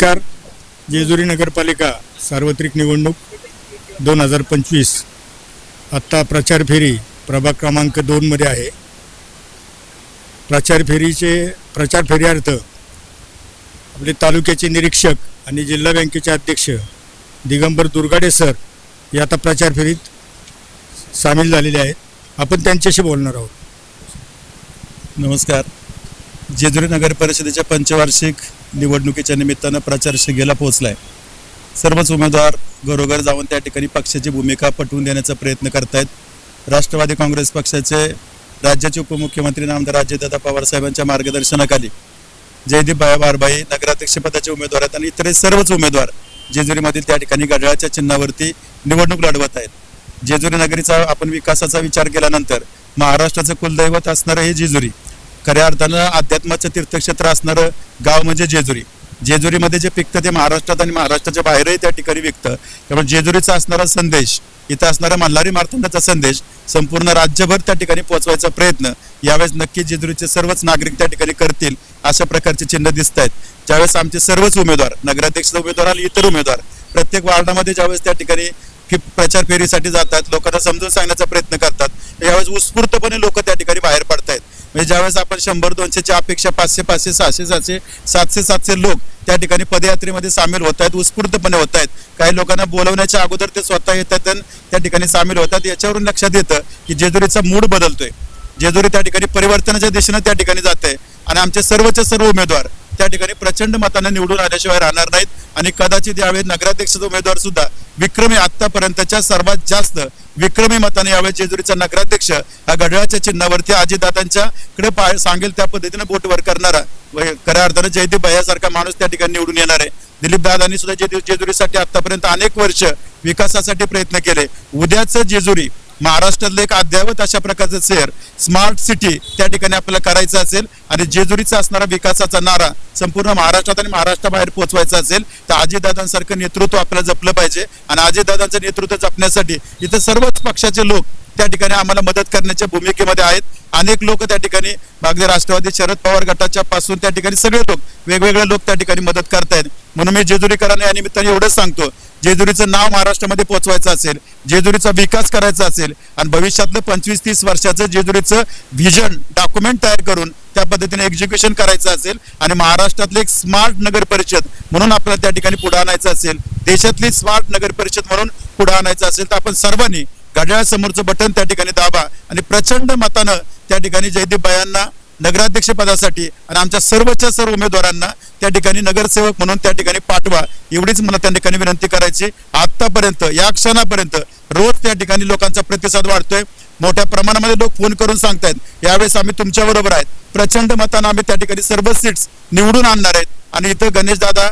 नमस्कार. जेजुरी नगरपालिका सार्वत्रिक निवडणूक दोन हजार पंचवीस. आत्ता प्रचार फेरी प्रभाग क्रमांक दोनमध्ये आहे. प्रचार फेरीचे प्रचार फेरीअर्थ आपले तालुक्याचे निरीक्षक आणि जिल्हा बँकेचे अध्यक्ष दिगंबर दुर्गाडे सर हे आता प्रचार फेरीत सामील झालेले आहेत. आपण त्यांच्याशी बोलणार आहोत. नमस्कार. जेजुरी नगर परिषदेच्या पंचवार्षिक निवडणुकीच्या निमित्तानं प्रचार शिगेला पोहोचलाय. सर्वच उमेदवार घरोघर जाऊन त्या ठिकाणी पक्षाची भूमिका पटवून देण्याचा प्रयत्न करतायत. राष्ट्रवादी काँग्रेस पक्षाचे राज्याचे उपमुख्यमंत्री नामदार अजयदादा पवार साहेबांच्या मार्गदर्शनाखाली जयदीप बाया बारबाई नगराध्यक्षपदाचे उमेदवार आहेत आणि इतर सर्वच उमेदवार जेजुरीमधील त्या ठिकाणी घड्याळाच्या चिन्हावरती निवडणूक लढवत आहेत. जेजुरी नगरीचा आपण विकासाचा विचार केल्यानंतर महाराष्ट्राचं कुलदैवत असणारं हे जेजुरी खऱ्या अर्थानं अध्यात्माचं तीर्थक्षेत्र असणारं गाव म्हणजे जेजुरी. जेजुरीमध्ये जे पिकतं ते महाराष्ट्रात आणि महाराष्ट्राच्या बाहेरही त्या ठिकाणी विकतं. त्यामुळे जेजुरीचा असणारा संदेश इथं असणारा मल्हारी मार्तंडाचा संदेश संपूर्ण राज्यभर त्या ठिकाणी पोहोचवायचा प्रयत्न यावेळेस नक्की जेजुरीचे सर्वच नागरिक त्या ठिकाणी करतील अशा प्रकारचे चिन्ह दिसत आहेत ज्यावेळेस आमचे सर्वच उमेदवार नगराध्यक्ष उमेदवार आणि इतर उमेदवार प्रत्येक वार्डामध्ये ज्यावेळेस त्या ठिकाणी की प्रचार फेरीसाठी जातात लोकांना समजून सांगण्याचा प्रयत्न करतात यावेळेस उत्स्फूर्तपणे लोक त्या ठिकाणी बाहेर पडतायत. म्हणजे ज्यावेळेस आपण शंभर दोनशेच्या अपेक्षा पाचशे पाचशे सहाशे सहाशे सातशे सातशे लोक त्या ठिकाणी पदयात्रेमध्ये सामील होत आहेत उत्स्फूर्तपणे होत आहेत काही लोकांना बोलवण्याच्या अगोदर ते स्वतः येतात आणि त्या ठिकाणी सामील होतात. याच्यावरून लक्षात येतं की जेजुरीचा मूड बदलतोय. जेजुरी त्या ठिकाणी परिवर्तनाच्या दिशेनं त्या ठिकाणी जाते आणि आमचे सर्वचे सर्व उमेदवार त्या ठिकाणी प्रचंड मताने निवडून आल्याशिवाय राहणार नाहीत. आणि कदाचित यावेळी नगराध्यक्षाचा उमेदवार सुद्धा विक्रमी आतापर्यंतच्या सर्वात जास्त विक्रमी मताने यावेळी जेजुरीचा नगराध्यक्ष हा घड्याळाच्या चिन्हावरती अजितदादांच्याकडे पा सांगेल त्या पद्धतीने बोटवर करणारा खऱ्या अर्थानं जयदीप भैयासारखा माणूस त्या ठिकाणी निवडून येणार आहे. दिलीप दादांनी सुद्धा जेजुरीसाठी आतापर्यंत अनेक वर्ष विकासासाठी प्रयत्न केले. उद्याचं जेजुरी महाराष्ट्रातलं एक अद्ययावत अशा प्रकारचं शहर स्मार्ट सिटी त्या ठिकाणी आपल्याला करायचं असेल आणि जेजुरीचा असणारा विकासाचा नारा संपूर्ण महाराष्ट्रात आणि महाराष्ट्राबाहेर पोहोचवायचं असेल तर अजितदादांसारखं नेतृत्व आपल्याला जपलं पाहिजे. आणि अजितदादांचं नेतृत्व जपण्यासाठी इथं सर्वच पक्षाचे लोक त्या ठिकाणी आम्हाला मदत करण्याच्या भूमिकेमध्ये आहेत. अनेक लोक त्या ठिकाणी अगदी राष्ट्रवादी शरद पवार गटाच्या पासून त्या ठिकाणी सगळे लोक वेगवेगळे लोक त्या ठिकाणी मदत करतायत. म्हणून मी जेजुरीकरांना या निमित्ताने एवढंच सांगतो जेजुरीचं नाव महाराष्ट्रामध्ये पोहोचवायचं असेल जेजुरीचा विकास करायचा असेल आणि भविष्यातलं पंचवीस तीस वर्षाचं जेजुरीचं व्हिजन डॉक्युमेंट तयार करून त्या पद्धतीने एक्झिक्युशन करायचं असेल आणि महाराष्ट्रातले एक स्मार्ट नगर परिषद म्हणून आपल्याला त्या ठिकाणी पुढे आणायचं असेल देशातली स्मार्ट नगर परिषद म्हणून पुढे आणायचं असेल तर आपण सर्वांनी घड्याळासमोरचं बटन त्या ठिकाणी दाबा आणि प्रचंड मतानं त्या ठिकाणी जयदीप बायांना नगराध्यक्ष पदासाठी आणि आमच्या सर्वच्या सर्व उमेदवारांना त्या ठिकाणी नगरसेवक म्हणून त्या ठिकाणी पाठवा. एवढीच मला त्या ठिकाणी विनंती करायची. आतापर्यंत या क्षणापर्यंत रोज त्या ठिकाणी लोकांचा प्रतिसाद वाढतोय. मोठ्या प्रमाणामध्ये लोक फोन करून सांगतायत यावेळेस आम्ही तुमच्या बरोबर आहेत. प्रचंड मतानं आम्ही त्या ठिकाणी सर्व सीट्स निवडून आणणार आहेत. आणि इथं गणेश दादा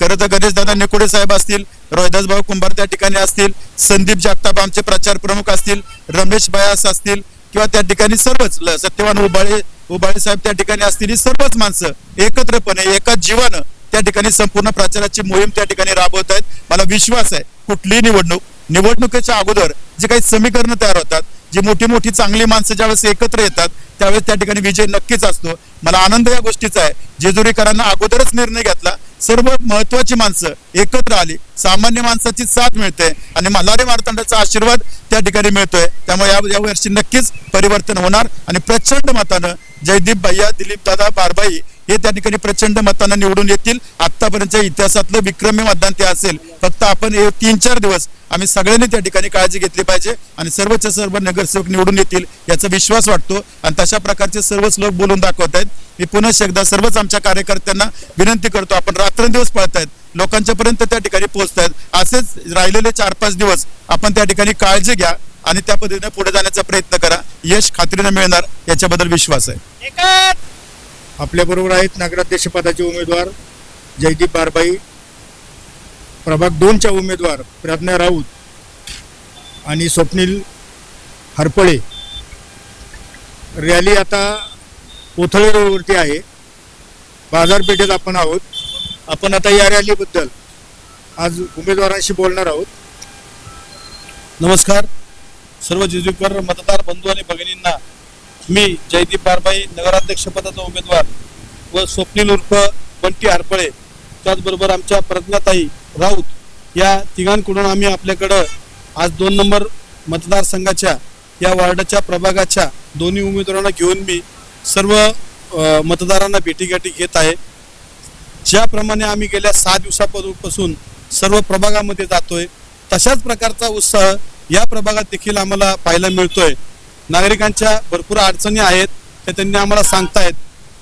खरं तर गणेश दादा साहेब असतील रोहिदास भाऊ कुंभार त्या ठिकाणी असतील संदीप जगताप आमचे प्रचार प्रमुख असतील रमेश बयास असतील किंवा त्या ठिकाणी सर्वच ल- सत्यवान उबाळे उबाळे साहेब त्या ठिकाणी असतील. सर्वच माणसं एकत्रपणे एकाच जीवानं त्या ठिकाणी संपूर्ण प्रचाराची मोहीम त्या ठिकाणी राबवत आहेत. मला विश्वास आहे कुठलीही निवडणूक निवडणुकीच्या अगोदर जे काही समीकरणं तयार होतात जी मोठी मोठी चांगली माणसं ज्यावेळेस एकत्र येतात त्यावेळेस त्या ठिकाणी विजय नक्कीच असतो. मला आनंद या गोष्टीचा आहे. जेजुरीकरांना अगोदरच निर्णय घेतला सर्व महत्वाची माणसं एकत्र आली. सामान्य माणसाची साथ मिळते आणि मल्हारी मार्तंडाचा आशीर्वाद त्या ठिकाणी मिळतोय. त्यामुळे या या वर्षी नक्कीच परिवर्तन होणार आणि प्रचंड मतानं जयदीप भैया दिलीप दादा बारबाई हे त्या ठिकाणी प्रचंड मतानं निवडून येतील. आतापर्यंतच्या इतिहासातलं विक्रमी मतदान ते असेल. फक्त आपण हे तीन चार दिवस आम्ही सगळ्यांनी त्या ठिकाणी काळजी घेतली पाहिजे आणि सर्वच्या सर्व नगरसेवक निवडून येतील याचा विश्वास वाटतो. आणि तशा प्रकारचे सर्वच लोक बोलून दाखवत आहेत. मी पुन्हा एकदा सर्वच आमच्या कार्यकर्त्यांना विनंती करतो. आपण रात्रंदिवस पळतायत. लोकांच्या पर्यंत त्या ठिकाणी पोहोचतायत. असेच राहिलेले चार पाच दिवस आपण त्या ठिकाणी काळजी घ्या आणि त्या पद्धतीने पुढे जाण्याचा प्रयत्न करा. यश खात्रीने मिळणार याच्याबद्दल विश्वास आहे. आपल्याबरोबर आहेत नगराध्यक्षपदाचे उमेदवार जयदीप बारबाई प्रभाग दोनच्या उमेदवार प्रज्ञा राऊत आणि स्वप्नील हरपळे. रॅली आता कोथळे रोडवरती आहे. बाजारपेठेत आपण आहोत. आपण आता या रॅलीबद्दल आज उमेदवारांशी बोलणार आहोत. नमस्कार. सर्व जिजुकर मतदार बंधू आणि भगिनींना मी जयदीप बारबाई नगराध्यक्षपदाचा उमेदवार व स्वप्नील उर्फ बंटी हरपळे त्याचबरोबर आमच्या प्रज्ञाताई राऊत या तिघांकडून आम्ही आपल्याकडं आज दोन नंबर मतदारसंघाच्या या वार्डाच्या प्रभागाच्या दोन्ही उमेदवारांना घेऊन मी सर्व मतदारांना भेटीगाठी घेत आहे. ज्याप्रमाणे आम्ही गेल्या सहा दिवसापासून सर्व प्रभागामध्ये जातोय तशाच प्रकारचा उत्साह या प्रभागात देखील आम्हाला पाहायला मिळतोय. नागरिकांच्या भरपूर अडचणी आहेत त्या त्यांनी आम्हाला सांगतायत.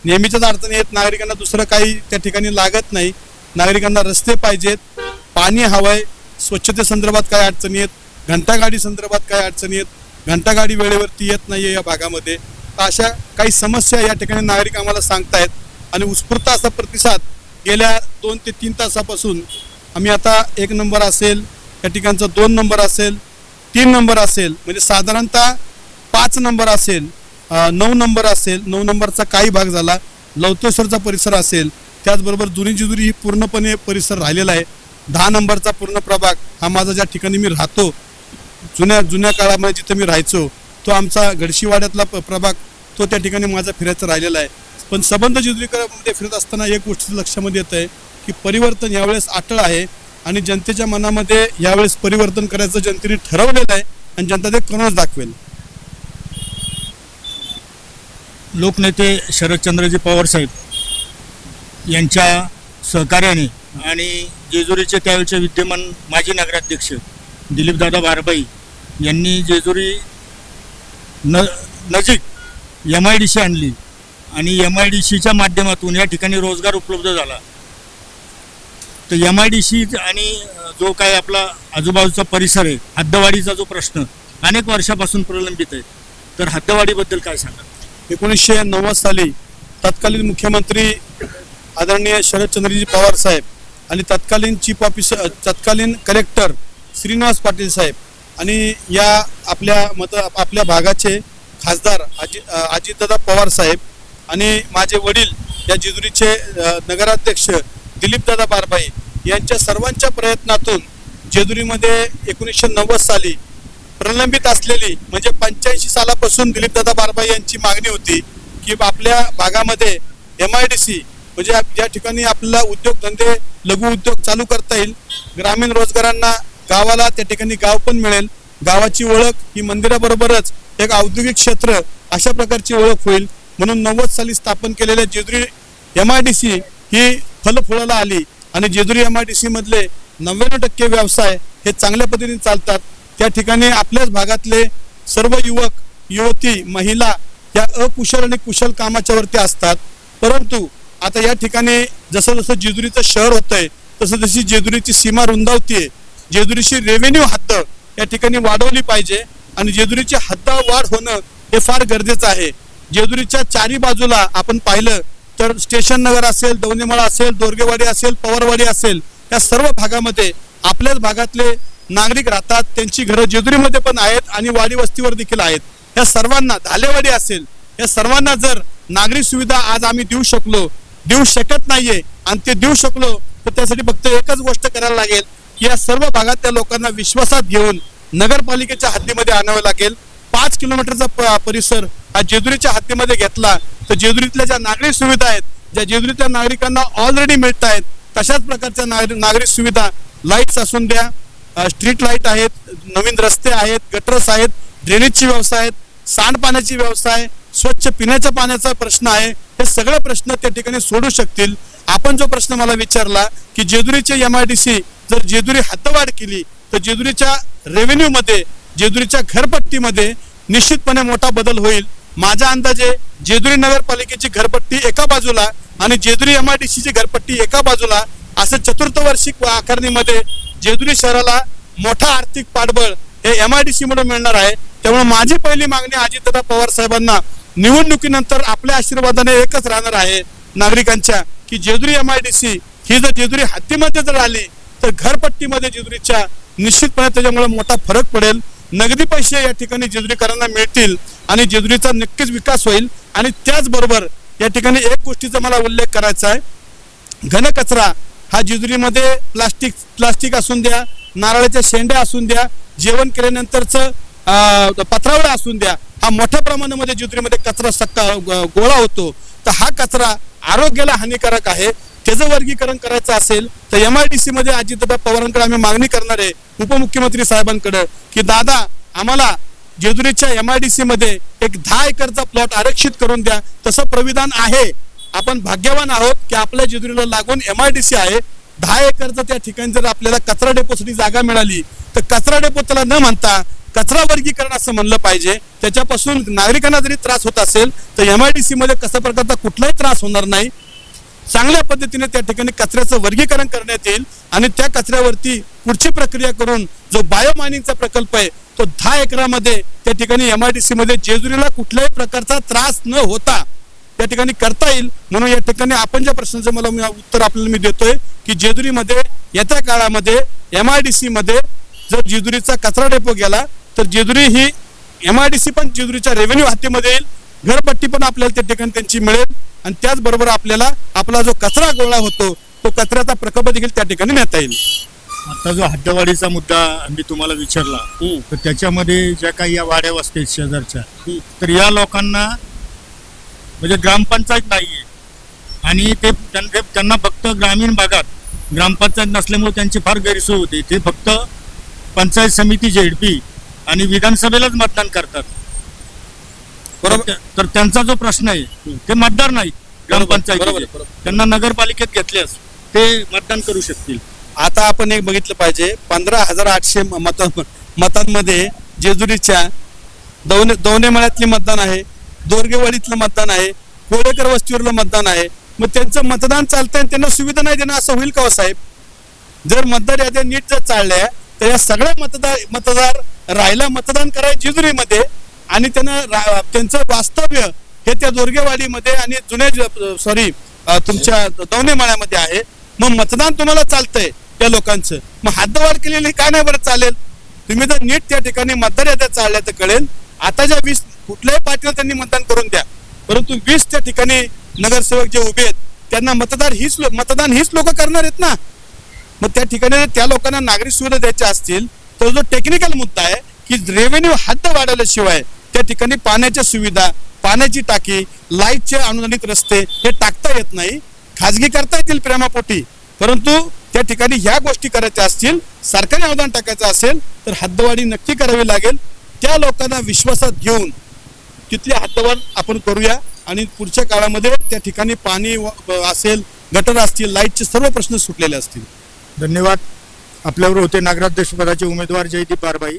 नेहमीच्याच अडचणी आहेत नागरिकांना दुसरं काही त्या ठिकाणी लागत नाही. नागरिकांना रस्ते पाहिजेत पाणी हवंय स्वच्छतेसंदर्भात काय अडचणी आहेत घंटागाडी संदर्भात काय अडचणी आहेत घंटागाडी वेळेवरती येत नाहीये या भागामध्ये. तर अशा काही समस्या या ठिकाणी नागरिक आम्हाला सांगतायत आणि उत्स्फूर्त असा प्रतिसाद गेल्या दोन ते तीन तासापासून आम्ही आता एक नंबर असेल या ठिकाणचा दोन नंबर असेल तीन नंबर असेल म्हणजे साधारणतः पाच नंबर असेल नऊ नंबर असेल नऊ नंबरचा काही भाग झाला लवतेश्वरचा परिसर असेल त्याचबरोबर जुनी जुरी ही पूर्णपणे परिसर राहिलेला आहे. दहा नंबरचा पूर्ण प्रभाग हा माझा ज्या ठिकाणी मी राहतो जुन्या जुन्या काळामध्ये जिथं मी राहायचो तो आमचा गडशीवाड्यातला प- प्रभाग तो त्या ठिकाणी माझा फिरायचा राहिलेला आहे. पण संबंध जिजुरीकरामध्ये फिरत असताना एक गोष्ट लक्षामध्ये येत आहे की परिवर्तन यावेळेस अटळ आहे आणि जनतेच्या मनामध्ये यावेळेस परिवर्तन करायचं जनतेने ठरवलेलं आहे आणि जनता ते करूनच दाखवेल. लोकनेते शरदचंद्रजी पवार साहेब यांच्या सहकार्याने आणि जेजुरीचे त्यावेळचे विद्यमान माजी नगराध्यक्ष दिलीपदादा बारबाई यांनी जेजुरी न नजीक एम आय डी सी आणली आणि एम आय डी सीच्या माध्यमातून या ठिकाणी रोजगार उपलब्ध झाला. तर एम आय डी सी आणि जो काय आपला आजूबाजूचा परिसर आहे हद्दवाडीचा जो प्रश्न अनेक वर्षापासून प्रलंबित आहे तर हद्दवाढीबद्दल काय सांगा एकोणीसशे नव्वद साली तत्कालीन मुख्यमंत्री आदरणीय शरदचंद्रजी पवार साहेब आणि तत्कालीन चीफ ऑफिसर तत्कालीन कलेक्टर श्रीनिवास पाटील साहेब आणि या आपल्या मत आपल्या भागाचे खासदार अजि अजितदादा पवार साहेब आणि माझे वडील या जेजुरीचे नगराध्यक्ष दिलीपदादा बारबाई यांच्या सर्वांच्या प्रयत्नातून जेजुरीमध्ये एकोणीसशे नव्वद साली प्रलंबित असलेली म्हणजे पंच्याऐंशी सालापासून दिलीपदादा बारबाई यांची मागणी होती की आपल्या भागामध्ये एम आय डी सी म्हणजे ज्या ठिकाणी आपल्याला उद्योगधंदे लघु उद्योग चालू करता येईल ग्रामीण रोजगारांना गावाला त्या ठिकाणी गाव पण मिळेल. गावाची ओळख ही मंदिराबरोबरच एक औद्योगिक क्षेत्र अशा प्रकारची ओळख होईल. म्हणून नव्वद साली स्थापन केलेल्या Jejuri M I D C ही फलफुळाला आली. आणि Jejuri M I D C मधले नव्याण्णव टक्के व्यवसाय हे चांगल्या पद्धतीने चालतात. त्या ठिकाणी आपल्याच भागातले सर्व युवक युवती महिला या अकुशल आणि कुशल कामाच्या वरती असतात. परंतु आता या ठिकाणी जसं जसं जेजुरीचं शहर होतंय तसं जशी जेजुरीची सीमा रुंदावतीये. जेजुरीची रेव्हेन्यू हद्द या ठिकाणी वाढवली पाहिजे आणि जेजुरीची हद्द वाढ होणं हे फार गरजेचं आहे. जेजुरीच्या चारी बाजूला आपण पाहिलं तर स्टेशन नगर असेल दौनेमाळा असेल दोरगेवाडी असेल पवारवाडी असेल या सर्व भागामध्ये आपल्याच भागातले नागरिक राहतात त्यांची घरं जेजुरीमध्ये पण आहेत आणि वाडी वस्तीवर देखील आहेत. या सर्वांना धालेवाडी असेल. या सर्वांना जर नागरिक सुविधा आज आम्ही देऊ शकलो देऊ शकत नाहीये आणि ते देऊ शकलो तर त्यासाठी फक्त एकच गोष्ट करायला लागेल की या सर्व भागात त्या लोकांना विश्वासात घेऊन नगरपालिकेच्या हद्दीमध्ये आणावं लागेल. पाच किलोमीटरचा परिसर हा जेजुरीच्या हद्दीमध्ये घेतला तर जेजुरीतल्या ज्या नागरिक सुविधा आहेत ज्या जेजुरीतल्या नागरिकांना ऑलरेडी मिळत आहेत तशाच प्रकारच्या नागरिक नागरिक सुविधा लाईट्स असून द्या स्ट्रीट लाइट आहेत नवीन रस्ते आहेत गटरस आहेत ड्रेनेजची व्यवस्था आहेत सांडपाण्याची व्यवस्था आहे स्वच्छ पिण्याच्या पाण्याचा प्रश्न आहे हे सगळे प्रश्न त्या ठिकाणी सोडू शकतील. आपण जो प्रश्न मला विचारला की जेजुरीचे एम आय डी सी जर जेजुरी हद्दवाढ केली तर जेजुरीच्या रेव्हेन्यूमध्ये जेजुरीच्या घरपट्टीमध्ये निश्चितपणे मोठा बदल होईल. माझ्या अंदाजे जेजुरी नगरपालिकेची घरपट्टी एका बाजूला आणि जेजुरी एम आय डी सीची घरपट्टी एका बाजूला असं चतुर्थवार्षिक आकारणीमध्ये जेजुरी शहराला मोठा आर्थिक पाठबळ हे एम आय डी सी मधून मिळणार आहे. त्यामुळे माझी पहिली मागणी अजितदादा पवार साहेबांना निवडणुकीनंतर आपल्या आशीर्वादाने एकच राहणार आहे नागरिकांच्या की Jejuri M I D C ही जर जेजुरी हत्तीमध्ये जर आली तर घरपट्टीमध्ये जेजुरीच्या निश्चितपणे त्याच्यामुळे मोठा फरक पडेल. नगदी पैसे या ठिकाणी जेजुरीकरांना मिळतील आणि जेजुरीचा नक्कीच विकास होईल. आणि त्याचबरोबर या ठिकाणी एक गोष्टीचा मला उल्लेख करायचा आहे. घनकचरा हा जेजुरीमध्ये प्लास्टिक प्लास्टिक असून द्या नारळाच्या शेंड्या असून द्या जेवण केल्यानंतरचं अं, पत्रावळा असून द्या हा मोठ्या प्रमाणामध्ये जेजुरीमध्ये कचरा सक्का गोळा होतो. तर हा कचरा आरोग्याला हानिकारक आहे. त्याचं वर्गीकरण करायचं असेल तर एम आय डी सी मध्ये अजितदादा पवारांकडे आम्ही मागणी करणार आहे उपमुख्यमंत्री साहेबांकडे की दादा आम्हाला जेजुरीच्या एम आय डी सी मध्ये एक दहा एकरचा प्लॉट आरक्षित करून द्या. तसं प्रविधान आहे. आपण भाग्यवान आहोत की आपल्या जेजुरीला लागून एम आय डी सी आहे. दहा एकरचं त्या ठिकाणी जर आपल्याला कचरा डेपोसाठी जागा मिळाली तर कचरा डेपो त्याला न म्हणता कचरा वर्गीकरण असं म्हणलं पाहिजे. त्याच्यापासून नागरिकांना जरी त्रास होत असेल तर एम आय डी सी मध्ये कशा प्रकारचा कुठलाही त्रास होणार नाही. चांगल्या पद्धतीने त्या ठिकाणी कचऱ्याचं वर्गीकरण करण्यात येईल आणि त्या कचऱ्यावरती पुढची प्रक्रिया करून जो बायोमायनिंगचा प्रकल्प आहे तो दहा एकरामध्ये त्या ठिकाणी एम आय डी सी मध्ये जेजुरीला कुठल्याही प्रकारचा त्रास न होता त्या ठिकाणी करता येईल. म्हणून या ठिकाणी आपण ज्या प्रश्नाचं मला मी उत्तर आपल्याला मी देतोय की जेजुरीमध्ये येत्या काळामध्ये एम आय डी सी मध्ये जर जेजुरीचा कचरा डेपो गेला तर जेजुरी ही एम आय डी सी पण जेजुरीच्या रेव्हेन्यू हद्दीमध्ये येईल. घरपट्टी पण आपल्याला त्या ठिकाणी त्यांची मिळेल. आणि त्याचबरोबर आपल्याला आपला जो कचरा गोळा होतो तो कचऱ्याचा प्रकल्प देखील त्या ठिकाणी नेता येईल. आता जो हद्दवाढीचा मुद्दा मी तुम्हाला विचारला तर त्याच्यामध्ये ज्या काही या वाड्या वस्ती शेजारच्या तर या लोकांना म्हणजे ग्रामपंचायत नाहीये. आणि ते त्यां- त्यांना फक्त ग्रामीण भागात ग्रामपंचायत नसल्यामुळे त्यांची फार गैरसोय होते. ते फक्त पंचायत समिती झेडपी आणि विधानसभेलाच मतदान करतात. बरोबर. तर- त्यांचा जो प्रश्न आहे ते मतदार नाही ग्रामपंचायत. त्यांना नगरपालिकेत घेतल्यास ते मतदान करू शकतील. आता आपण एक बघितलं पाहिजे पंधरा हजार आठशे मत मतांमध्ये जेजुरीच्या दौने दौने मळ्यातले मतदान आहे. दोरगेवाडीतलं मतदान आहे कोळेकर वस्तीवरलं मतदान आहे. मग त्यांचं मतदान चालतंय आणि त्यांना सुविधा नाही देणं असं होईल का हो साहेब? जर मतदार याद्या नीट जर चालल्या तर या सगळ्या मतदार मतदार राहिला मतदान करायला जेजुरीमध्ये आणि त्यांना रा- त्यांचं वास्तव्य हे त्या दोरगेवाडीमध्ये आणि जुन्या सॉरी तुमच्या दौनेमाळ्यामध्ये आहे. मग मतदान तुम्हाला चालतंय त्या लोकांचं. मग हद्दवाढ केलेली का नाही बरं चालेल? तुम्ही जर नीट त्या ठिकाणी मतदार याद्या चालल्या तर कळेल. आता ज्या वीस कुठल्याही पार्टीला त्यांनी मतदान करून द्या. परंतु वीस त्या ठिकाणी नगरसेवक जे उभे आहेत त्यांना मतदार हीच मतदान हीच लोक करणार आहेत ना? मग त्या ठिकाणी त्या लोकांना नागरिक सुविधा द्यायच्या असतील तर जो टेक्निकल मुद्दा आहे की रेव्हेन्यू हद्द वाढवल्याशिवाय त्या ठिकाणी पाण्याच्या सुविधा पाण्याची टाकी लाईटचे अनुदानित रस्ते हे टाकता येत नाही. खाजगी करता येतील प्रेमापोटी. परंतु त्या ठिकाणी ह्या गोष्टी करायच्या असतील सरकारी अनुदान टाकायचं असेल तर हद्दवाढी नक्की करावी लागेल. त्या लोकांना विश्वासात घेऊन तिथली हद्दवाढ आपण करूया. आणि पुढच्या काळामध्ये त्या ठिकाणी पाणी असेल गटर असतील लाईटचे सर्व प्रश्न सुटलेले असतील. धन्यवाद. आपल्यावर होते नागराज पदाचे उमेदवार जयदीप बारबाई.